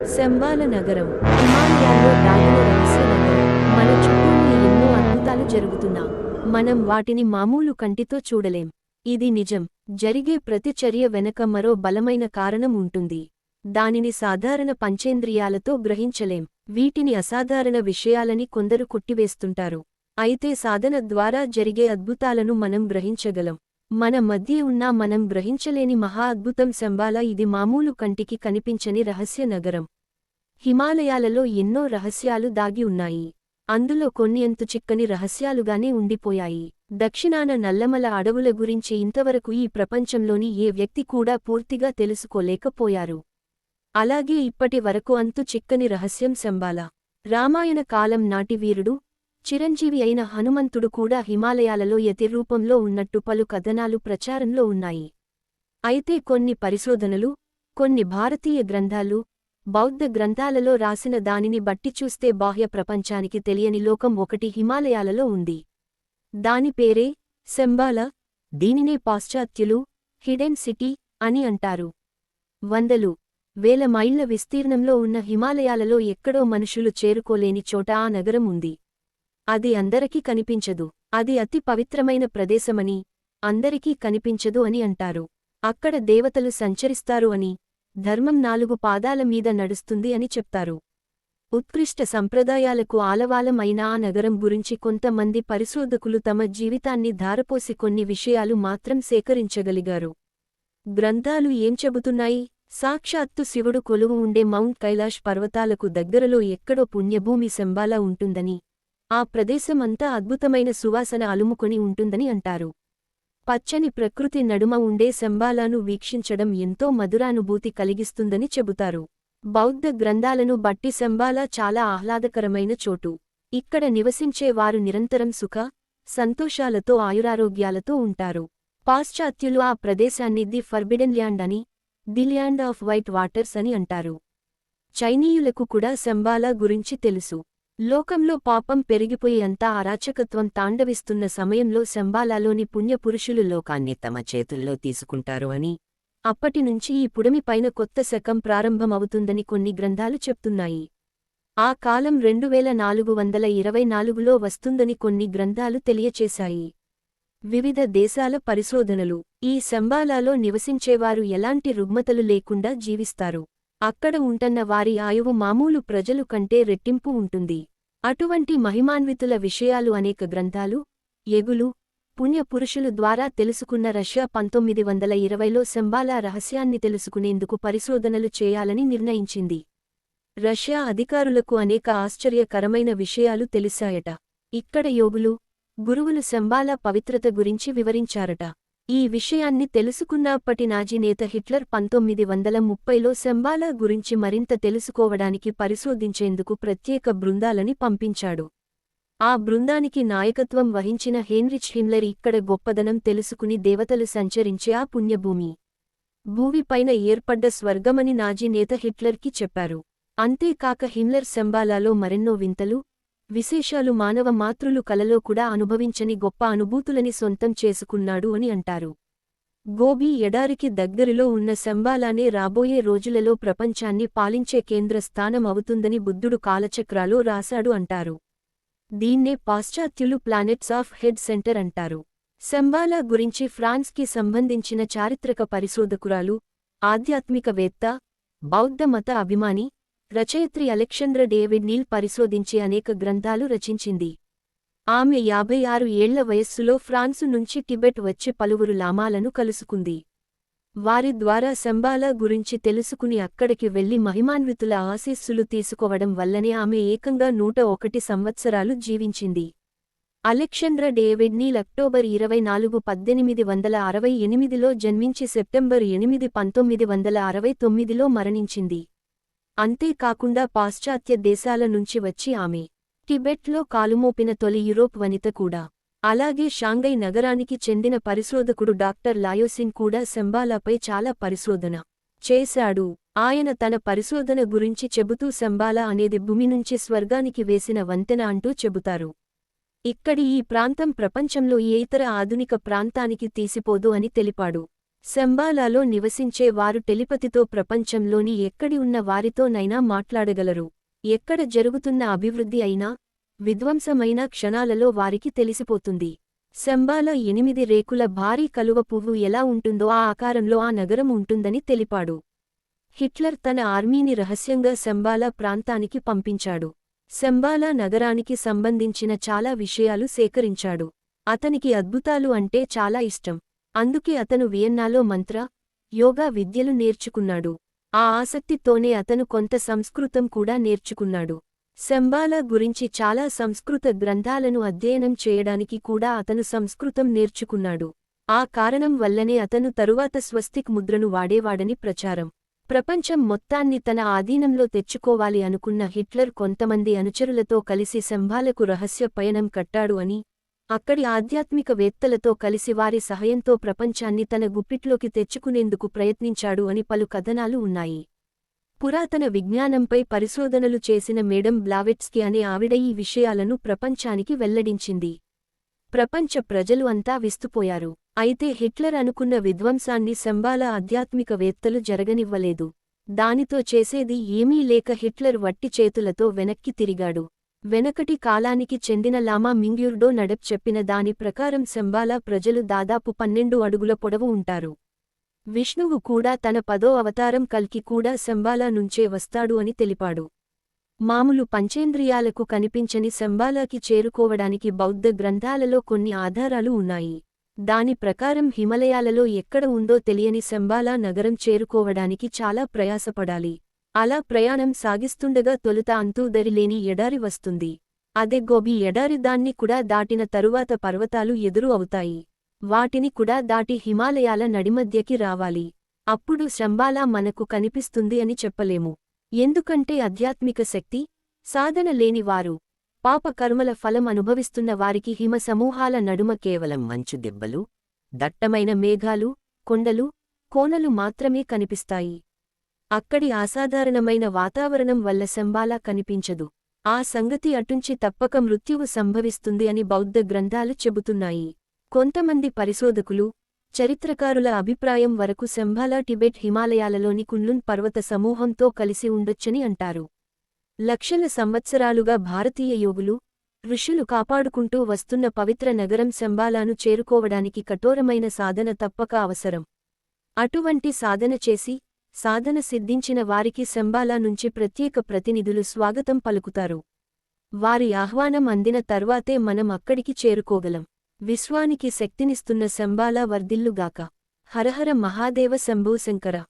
శంబాల నగరం హిమాలయాల్లో దాగిన రహస్య నగరం. మన చుట్టూనే ఎన్నో అద్భుతాలు జరుగుతున్నా. మనం వాటిని మామూలు కంటితో చూడలేం. ఇది నిజం. జరిగే ప్రతి చర్య వెనక మరో బలమైన కారణం ఉంటుంది. దానిని సాధారణ పంచేంద్రియాలతో గ్రహించలేం. వీటిని అసాధారణ విషయాలని కొందరు కొట్టివేస్తుంటారు. అయితే సాధన ద్వారా జరిగే అద్భుతాలను మనం గ్రహించగలం. మన మధ్య ఉన్న మనం గ్రహించలేని మహా అద్భుతం శంబాల ఇది మామూలు కంటికి కనిపించని రహస్య నగరం. హిమాలయాలలో ఎన్నో రహస్యాలు దాగి ఉన్నాయి. అందులో కొన్ని అంతు చిక్కని రహస్యాలుగానే ఉండిపోయాయి. దక్షిణాన నల్లమల అడవుల గురించి ఇంతవరకు ఈ ప్రపంచంలోని ఏ వ్యక్తి కూడా పూర్తిగా తెలుసుకోలేకపోయారు. అలాగే ఇప్పటి వరకు అంతు చిక్కని రహస్యం శంబాల. రామాయణ కాలం నాటి వీరుడు చిరంజీవి అయిన హనుమంతుడు కూడా హిమాలయాలలో యతి రూపంలో ఉన్నట్టు పలు కథనాలు ప్రచారంలో ఉన్నాయి. అయితే కొన్ని పరిశోధనలు కొన్ని భారతీయ గ్రంథాలు బౌద్ధ గ్రంథాలలో రాసిన దానిని బట్టి చూస్తే బాహ్య ప్రపంచానికి తెలియని లోకం ఒకటి హిమాలయాలలో ఉంది. దాని పేరే శంబాల దీనినే పాశ్చాత్యులు హిడెన్ సిటీ అని అంటారు. వందలు వేల మైళ్ళ విస్తీర్ణంలో ఉన్న హిమాలయాలలో ఎక్కడో మనుషులు చేరుకోలేని చోట ఆ నగరం ఉంది. అది అందరికీ కనిపించదు. అది అతి పవిత్రమైన ప్రదేశమని అందరికీ కనిపించదు అని అంటారు. అక్కడ దేవతలు సంచరిస్తారు అని ధర్మం నాలుగు పాదాల మీద నడుస్తుంది అని చెప్తారు. ఉత్కృష్ట సంప్రదాయాలకు ఆలవాలమైన ఆ నగరం గురించి కొంతమంది పరిశోధకులు తమ జీవితాన్ని ధారపోసి కొన్ని విషయాలు మాత్రం సేకరించగలిగారు. గ్రంథాలు ఏం చెబుతున్నాయి? సాక్షాత్తు శివుడు కొలువు ఉండే మౌంట్ కైలాష్ పర్వతాలకు దగ్గరలో ఎక్కడో పుణ్యభూమి శంబాలా ఉంటుందని. ఆ ప్రదేశమంతా అద్భుతమైన సువాసన అలుముకొని ఉంటుందని అంటారు. పచ్చని ప్రకృతి నడుమ ఉండే శంబాలాను వీక్షించడం ఎంతో మధురానుభూతి కలిగిస్తుందని చెబుతారు. బౌద్ధ గ్రంథాలను బట్టి శంబాలా చాలా ఆహ్లాదకరమైన చోటు. ఇక్కడ నివసించే వారు నిరంతరం సుఖ సంతోషాలతో ఆయురారోగ్యాలతో ఉంటారు. పాశ్చాత్యులు ఆ ప్రదేశాన్ని ది ఫర్బిడెన్ ల్యాండ్ అని the land of white waters అని అంటారు. చైనీయులకు కూడా శంబాలా గురించి తెలుసు. లోకంలో పాపం పెరిగిపోయి అంతా అరాచకత్వం తాండవిస్తున్న సమయంలో శంబాలాలోని పుణ్యపురుషులు లోకాన్ని తమ చేతుల్లో తీసుకుంటారు అని అప్పటినుంచి ఈ పుడమిపైన కొత్త శకం ప్రారంభమవుతుందని కొన్ని గ్రంథాలు చెప్తున్నాయి. ఆ కాలం రెండువేల నాలుగు వందల ఇరవై నాలుగులో వస్తుందని కొన్ని గ్రంథాలు తెలియచేశాయి. వివిధ దేశాల పరిశోధనలు ఈ శంబాలాలో నివసించేవారు ఎలాంటి రుగ్మతలు లేకుండా జీవిస్తారు? అక్కడ ఉంటన్న వారి ఆయువు మామూలు ప్రజలు కంటే రెట్టింపు ఉంటుంది. అటువంటి మహిమాన్వితుల విషయాలు అనేక గ్రంథాలు ఎగులు పుణ్యపురుషులు ద్వారా తెలుసుకున్న రష్యా పంతొమ్మిది వందల ఇరవైలో శంబాలా రహస్యాన్ని తెలుసుకునేందుకు పరిశోధనలు చేయాలని నిర్ణయించింది. రష్యా అధికారులకు అనేక ఆశ్చర్యకరమైన విషయాలు తెలిసాయట ఇక్కడ యోగులు గురువులు శంబాలా పవిత్రత గురించి వివరించారట. ఈ విషయాన్ని తెలుసుకున్నప్పటి నాజీ నేత హిట్లర్ పంతొమ్మిది వందల ముప్పైలో శంబాలా గురించి మరింత తెలుసుకోవడానికి పరిశోధించేందుకు ప్రత్యేక బృందాలని పంపించాడు. ఆ బృందానికి నాయకత్వం వహించిన హేన్రిచ్ హిమ్లర్ ఇక్కడ గొప్పదనం తెలుసుకుని దేవతలు సంచరించే ఆ పుణ్యభూమి భూమిపైన ఏర్పడ్డ స్వర్గమని నాజీ నేత హిట్లర్కి చెప్పారు. అంతేకాక హిమ్లర్ శంబాలాలో మరెన్నో వింతలు విశేషాలు మానవ మాతృలు కలలో కూడా అనుభవించని గొప్ప అనుభూతులని సొంతం చేసుకున్నాడు అని అంటారు. గోబీ ఎడారికి దగ్గరిలో ఉన్న శంబాలానే రాబోయే రోజులలో ప్రపంచాన్ని పాలించే కేంద్ర స్థానం అవుతుందని బుద్ధుడు కాలచక్రాలో రాశాడు అంటారు. దీన్నే పాశ్చాత్యులు ప్లానెట్స్ ఆఫ్ హెడ్ సెంటర్ అంటారు. శంబాలా గురించి ఫ్రాన్స్కి సంబంధించిన చారిత్రక పరిశోధకురాలు ఆధ్యాత్మికవేత్త బౌద్ధ మత అభిమాని రచయిత్రి అలెక్షంద్ర డేవిడ్ నీల్ పరిశోధించే అనేక గ్రంథాలు రచించింది. ఆమె యాభై ఆరు ఏళ్ళ వయస్సులో ఫ్రాన్సు నుంచి టిబెట్ వచ్చి పలువురు లామాలను కలుసుకుంది. వారి ద్వారా శంబాలా గురించి తెలుసుకుని అక్కడికి వెళ్ళి మహిమాన్వితుల ఆశీస్సులు తీసుకోవడం వల్లనే ఆమె ఏకంగా నూట ఒకటి సంవత్సరాలు జీవించింది. అలెక్సాండ్ర డేవిడ్ నీల్ అక్టోబర్ ఇరవై నాలుగు పద్దెనిమిది వందల అరవై ఎనిమిదిలో జన్మించి సెప్టెంబర్ ఎనిమిది పంతొమ్మిది వందల అరవై తొమ్మిదిలో మరణించింది. అంతేకాకుండా పాశ్చాత్య దేశాల నుంచి వచ్చి ఆమె టిబెట్లో కాలుమోపిన తొలి యూరోప్ వనిత కూడా. అలాగే షాంఘై నగరానికి చెందిన పరిశోధకుడు డాక్టర్ లాయోసిన్ కూడా శంబాలాపై చాలా పరిశోధన చేశాడు. ఆయన తన పరిశోధన గురించి చెబుతూ శంబాలా అనేది భూమి నుంచి స్వర్గానికి వేసిన వంతెన అంటూ చెబుతారు. ఇక్కడి ఈ ప్రాంతం ప్రపంచంలో ఏ ఇతర ఆధునిక ప్రాంతానికి తీసిపోదు అని తెలిపాడు. శంబాలాలో నివసించే వారు టెలిపతితో ప్రపంచంలోని ఎక్కడి ఉన్న వారితోనైనా మాట్లాడగలరు. ఎక్కడ జరుగుతున్న అభివృద్ధి అయినా విధ్వంసమైన క్షణాలలో వారికి తెలిసిపోతుంది. శంబాల ఎనిమిది రేకుల భారీ కలువ పువ్వు ఎలా ఉంటుందో ఆ ఆకారంలో ఆ నగరం ఉంటుందని తెలిపాడు. హిట్లర్ తన ఆర్మీని రహస్యంగా శంబాలా ప్రాంతానికి పంపించాడు. శంబాలా నగరానికి సంబంధించిన చాలా విషయాలు సేకరించాడు. అతనికి అద్భుతాలు అంటే చాలా ఇష్టం. అందుకే అతను వియన్నాలో మంత్ర యోగా విద్యలు నేర్చుకున్నాడు. ఆ ఆసక్తితోనే అతను కొంత సంస్కృతం కూడా నేర్చుకున్నాడు. శంబాలా గురించి చాలా సంస్కృత గ్రంథాలను అధ్యయనం చేయడానికి కూడా అతను సంస్కృతం నేర్చుకున్నాడు. ఆ కారణం వల్లనే అతను తరువాత స్వస్తిక్ ముద్రను వాడేవాడని ప్రచారం. ప్రపంచం మొత్తాన్ని తన ఆధీనంలో తెచ్చుకోవాలి అనుకున్న హిట్లర్ కొంతమంది అనుచరులతో కలిసి శంభాలకు రహస్య పయనం కట్టాడు అని అక్కడి ఆధ్యాత్మికవేత్తలతో కలిసి వారి సహాయంతో ప్రపంచాన్ని తన గుప్పిట్లోకి తెచ్చుకునేందుకు ప్రయత్నించాడు అని పలు కథనాలు ఉన్నాయి. పురాతన విజ్ఞానంపై పరిశోధనలు చేసిన మేడం బ్లావెట్స్కి అనే ఆవిడ ఈ విషయాలను ప్రపంచానికి వెల్లడించింది. ప్రపంచ ప్రజలు అంతా విస్తుపోయారు. అయితే హిట్లర్ అనుకున్న విధ్వంసాన్ని శంబాల ఆధ్యాత్మికవేత్తలు జరగనివ్వలేదు. దానితో చేసేది ఏమీ లేక హిట్లర్ వట్టి చేతులతో వెనక్కి తిరిగాడు. వెనకటి కాలానికి చెందిన లామా మింగ్యూర్డో నడప్ చెప్పిన దాని ప్రకారం శంబాలా ప్రజలు దాదాపు పన్నెండు అడుగుల పొడవు ఉంటారు. విష్ణువు కూడా తన పదో అవతారం కల్కి కూడా శంబాలా నుంచే వస్తాడు అని తెలిపాడు. మామూలు పంచేంద్రియాలకు కనిపించని శంబాలాకి చేరుకోవడానికి బౌద్ధ గ్రంథాలలో కొన్ని ఆధారాలు ఉన్నాయి. దాని ప్రకారం హిమలయాలలో ఎక్కడ ఉందో తెలియని శంబాలా నగరం చేరుకోవడానికి చాలా ప్రయాసపడాలి. అలా ప్రయాణం సాగిస్తుండగా తొలుత అంతూదరిలేని ఎడారి వస్తుంది. అదే గోబి ఎడారి దాన్ని కూడా దాటిన తరువాత పర్వతాలు ఎదురు అవుతాయి. వాటిని కూడా దాటి హిమాలయాల నడిమధ్యకి రావాలి. అప్పుడు శంబాలా మనకు కనిపిస్తుంది అని చెప్పలేము. ఎందుకంటే ఆధ్యాత్మిక శక్తి సాధన లేనివారు పాపకర్మల ఫలం అనుభవిస్తున్న వారికి హిమ సమూహాల నడుమ కేవలం మంచు దెబ్బలు దట్టమైన మేఘాలు కొండలు కోనలు మాత్రమే కనిపిస్తాయి. అక్కడి అసాధారణమైన వాతావరణం వల్ల శంబాలా కనిపించదు. ఆ సంగతి అటుంచి తప్పక మృత్యువు సంభవిస్తుంది అని బౌద్ధ గ్రంథాలు చెబుతున్నాయి. కొంతమంది పరిశోధకులు చరిత్రకారుల అభిప్రాయం వరకు శంభాలా టిబెట్ హిమాలయాలలోని కున్లున్ పర్వత సమూహంతో కలిసి ఉండొచ్చని అంటారు. లక్షల సంవత్సరాలుగా భారతీయ యోగులు ఋషులు కాపాడుకుంటూ వస్తున్న పవిత్ర నగరం శంబాలాను చేరుకోవడానికి కఠోరమైన సాధన తప్పక అవసరం. అటువంటి సాధన చేసి సాధన సిద్ధించిన వారికి శంబాలా నుంచి ప్రత్యేక ప్రతినిధులు స్వాగతం పలుకుతారు. వారి ఆహ్వానం అందిన తర్వాతే మనం అక్కడికి చేరుకోగలం. విశ్వానికి శక్తినిస్తున్న శంబాలా వర్ధిల్లుగాక. హరహర మహాదేవ శంభూ శంకర.